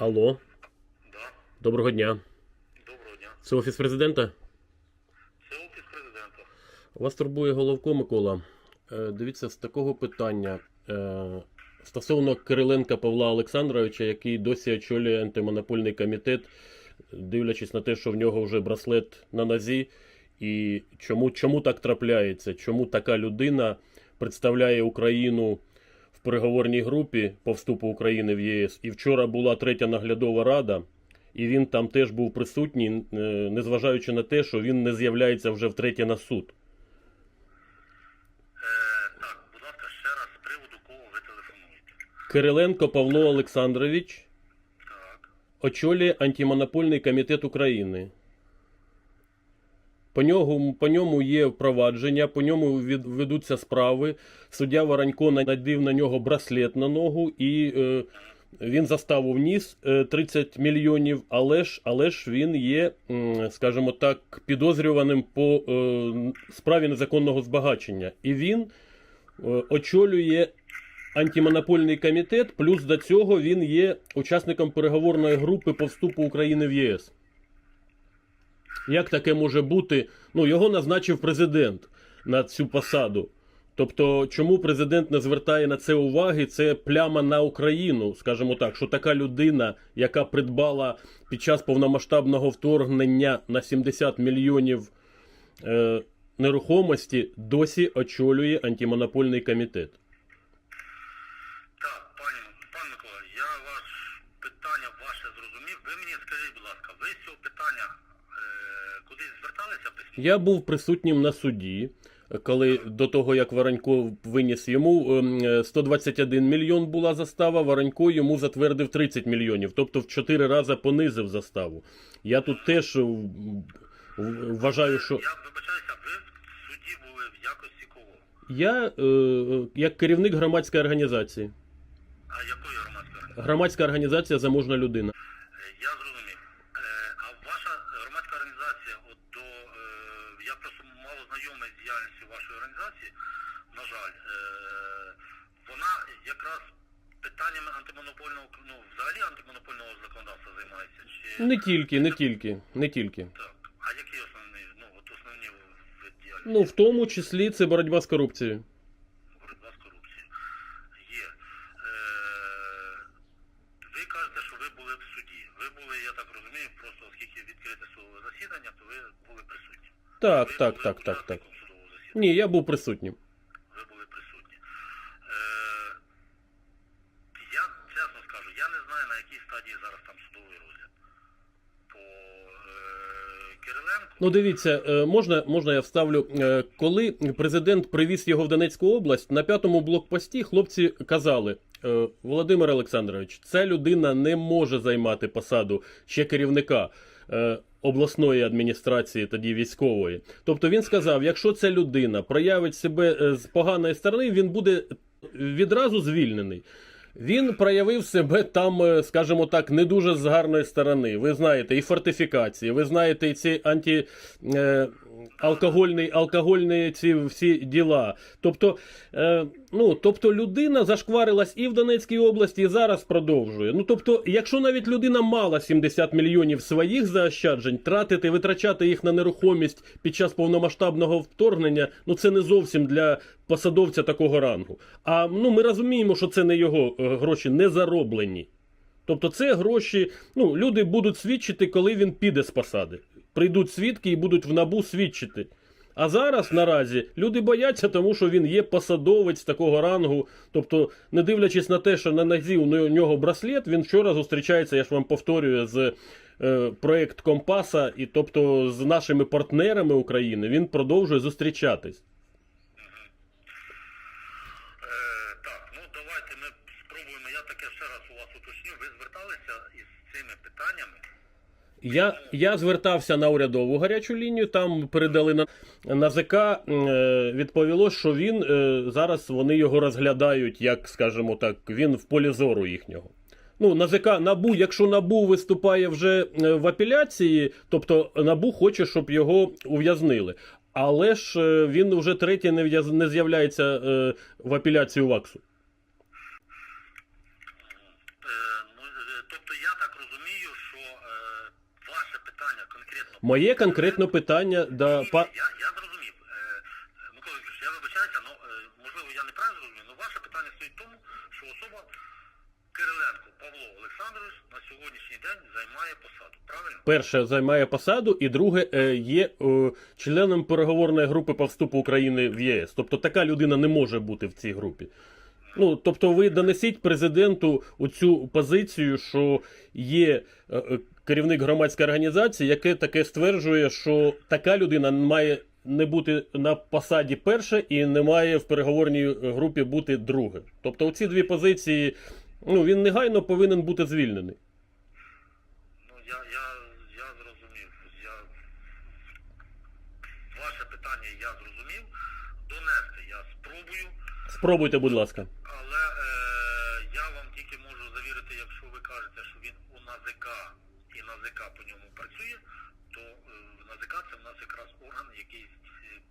Алло, Да. доброго дня. Доброго дня. Це офіс президента. Це офіс президента. Вас турбує головко Микола. Е, Дивіться, з такого питання е, стосовно Кириленка Павла Олександровича, який досі очолює антимонопольний комітет, дивлячись на те, що в нього вже браслет на нозі, і чому, чому так трапляється? Чому така людина представляє Україну в переговорній групі по вступу України в ЄС? І вчора була третя наглядова рада. І він там теж був присутній, е, незважаючи на те, що він не з'являється вже втретє на суд. Кириленко Павло Олександрович Так. очолює антимонопольний комітет України. По ньому, по ньому є впровадження, по ньому ведуться справи. Суддя Воронько надів на нього браслет на ногу і е, він заставу вніс е, 30 мільйонів, але ж, але ж він є, скажімо так, підозрюваним по е, справі незаконного збагачення. І він е, очолює антимонопольний комітет, плюс до цього він є учасником переговорної групи по вступу України в ЄС. Як таке може бути? Ну, його назначив президент на цю посаду. Тобто, чому президент не звертає на це уваги? Це пляма на Україну, скажімо так, що така людина, яка придбала під час повномасштабного вторгнення на 70 мільйонів е, нерухомості, досі очолює антимонопольний комітет. Так, пані, пан Микола, я ваш питання ваше зрозумів. Ви мені скажіть, будь ласка, ви з цього питання е, кудись зверталися письмо? Я був присутнім на суді, коли до того як Воронько виніс йому ем, 121 мільйон була застава, Воронько йому затвердив 30 мільйонів, тобто в 4 рази понизив заставу. Я тут теж е, вважаю, що Я вибачаюся, ви в суді були в якості кого? я е, як керівник громадської організації. А якої громадської організації? Громадська організація заможна людина. Е, Я зрозумів. Е, а ваша громадська організація, от до е, я просто мало знайомий з діяльністю вашої організації, на жаль, е, вона якраз питаннями антимонопольного ну, взагалі антимонопольного законодавства займається? Чи Не тільки, не тільки, не тільки. так? А які основні, ну от основні вид діяльності? Ну в тому числі це боротьба з корупцією. боротьба з корупцією. Є. Е, ви кажете, що ви були в суді. Ви були, я так розумію, просто оскільки відкрите судове засідання, то ви були присутні. Так, ви так, були так, так, так. судового засідання. Ні, я був присутнім. Ви були присутні. Е, я чесно скажу, я не знаю, на якій стадії зараз там судовий розгляд. По е, Кириленку. Ну, дивіться, е, можна, можна я вставлю. Е, Коли президент привіз його в Донецьку область, на п'ятому блокпості хлопці казали: Володимир Олександрович, ця людина не може займати посаду ще керівника. Обласної адміністрації, тоді військової. Тобто він сказав: якщо ця людина проявить себе з поганої сторони, він буде відразу звільнений. Він проявив себе там, е, скажімо так, не дуже з гарної сторони. Ви знаєте, і фортифікації, ви знаєте, і ці анті. Алкогольні, алкогольні ці всі діла. Тобто, е, ну, тобто людина зашкварилась і в Донецькій області, і зараз продовжує. Ну, тобто, якщо навіть людина мала 70 мільйонів своїх заощаджень, тратити, витрачати їх на нерухомість під час повномасштабного вторгнення, ну це не зовсім для посадовця такого рангу. А ну, ми розуміємо, що це не його е, гроші, не зароблені. Тобто це гроші, ну, люди будуть свідчити, коли він піде з посади. Прийдуть свідки і будуть в набу свідчити. А зараз наразі люди бояться, тому що він є посадовець такого рангу. Тобто, не дивлячись на те, що на нозі у нього браслет, він вчора зустрічається, я ж вам повторюю, з е, проект Компаса, і тобто з нашими партнерами України він продовжує зустрічатись. Е, ну. Я таке ще раз у вас уточню. Ви зверталися із цими питаннями. Я, я звертався на урядову гарячу лінію, там передали на, на ЗК, е, відповіло, що він е, зараз вони його розглядають, як скажімо так, він в полі зору їхнього. Ну, НАЗК, НАБУ, якщо НАБУ виступає вже е, в апеляції, тобто НАБУ хоче, щоб його ув'язнили. Але ж він вже третє не, з'являється в апеляцію ВАКСу. Ну, тобто я так розумію, що ваше питання конкретно Моє конкретне питання до па... Я, я зрозумів. Е, Микола Вікторович, я вибачаюся, але можливо я неправильно зрозумів, але ваше питання стоїть в тому, що особа Кириленко Павло Олександрович на сьогоднішній день займає посаду. Правильно? перше займає посаду, і друге е, є е, членом переговорної групи по вступу України в ЄС. Тобто така людина не може бути в цій групі. Ну, тобто, ви донесіть президенту цю позицію, що є е, е, керівник громадської організації, яке таке стверджує, що така людина має не бути на посаді перша і не має в переговорній групі бути друге. Тобто, ці дві позиції, ну він негайно повинен бути звільнений. Ну я, я, я зрозумів. Я... Ваше питання я зрозумів. Донести я спробую. Спробуйте, будь ласка. Але е, я вам тільки можу завірити, якщо ви кажете, що він у НАЗК НАЗК по ньому працює, то е, НАЗК це в нас якраз орган, який е,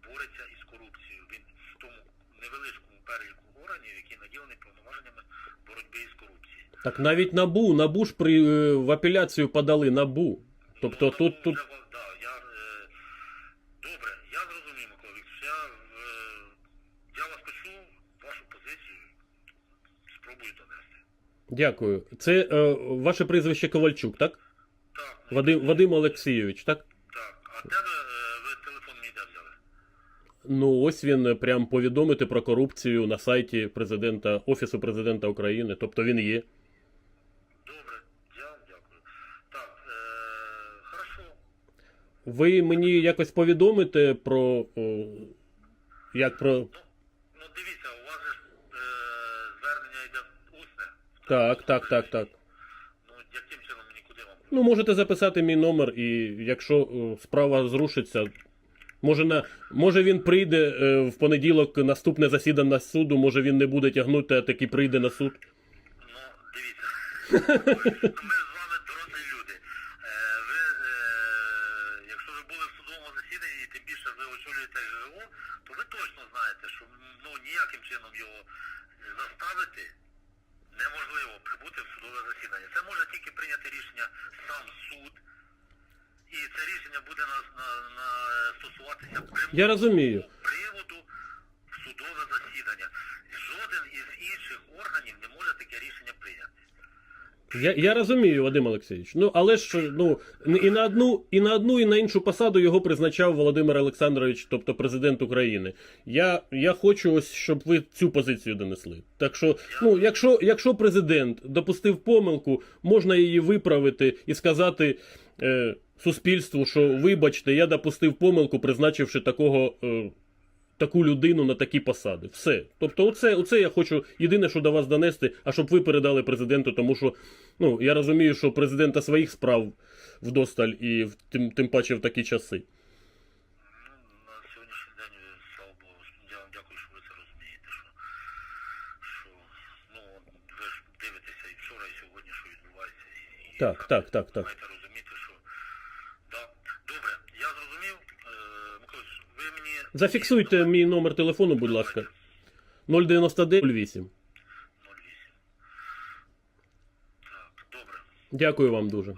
бореться із корупцією. Він в тому невеличкому переліку органів, який наділений повноваженнями боротьби із корупцією. Так навіть набу, набу ж при е, в апеляцію подали набу. Тобто Ну, тут тут да, я, добре, я зрозумів, Микола Вікторович, я, я вас почув, вашу позицію, спробую донести. дякую. Це е, ваше прізвище Ковальчук, так? Вадим Вадим Олексійович, так? Так, а де ви, е, ви телефон мій де взяли? Ну ось він е, прям повідомити про корупцію на сайті президента Офісу президента України. Тобто він є. Добре, я вам дякую. Так, е, хорошо. Ви мені якось повідомите про о, як про Ну, ну дивіться, у вас же ж, е, звернення йде усне. так, так, так, так. Ну, яким чином нікуди вам? Ну можете записати мій номер, і якщо о, справа зрушиться, може на може він прийде е, в понеділок наступне засідання суду, може він не буде тягнути, а таки прийде на суд. Ну, дивіться. Ми з вами дорослі люди. Е, ви, е, якщо ви були в судовому засіданні, і тим більше ви очолюєте ГО, то ви точно знаєте, що ну, ніяким чином його заставити неможливо прибути в судове засідання. Це може тільки прийняти рішення сам суд, і це рішення буде на, на, на стосуватися приводу, Я розумію. приводу в судове засідання. Жоден із інших органів не може таке рішення прийняти. Я, я розумію, Вадим Олексійович. Ну але ж ну і на одну, і на одну, і на іншу посаду його призначав Володимир Олександрович, тобто президент України. Я, я хочу ось, щоб ви цю позицію донесли. Так що, ну, якщо, якщо президент допустив помилку, можна її виправити і сказати е, суспільству, що вибачте, я допустив помилку, призначивши такого. Е, Таку людину на такі посади. Все. Тобто, оце, оце я хочу єдине, що до вас донести, а щоб ви передали президенту, тому що ну, я розумію, що президента своїх справ вдосталь і в- тим, тим паче в такі часи. Ну, на сьогоднішній день, е, слава Богу, я вам дякую, що ви це розумієте, що, що ну, ви ж дивитеся і вчора, і сьогодні, що відбувається. І, і Так, так, так, так. Маєте розуміти, що... Да. Добре, я зрозумів. Е, Микола, ви мені... Зафіксуйте мій номер телефону, будь ласка. 099 08. 08. Так, добре. Дякую вам дуже.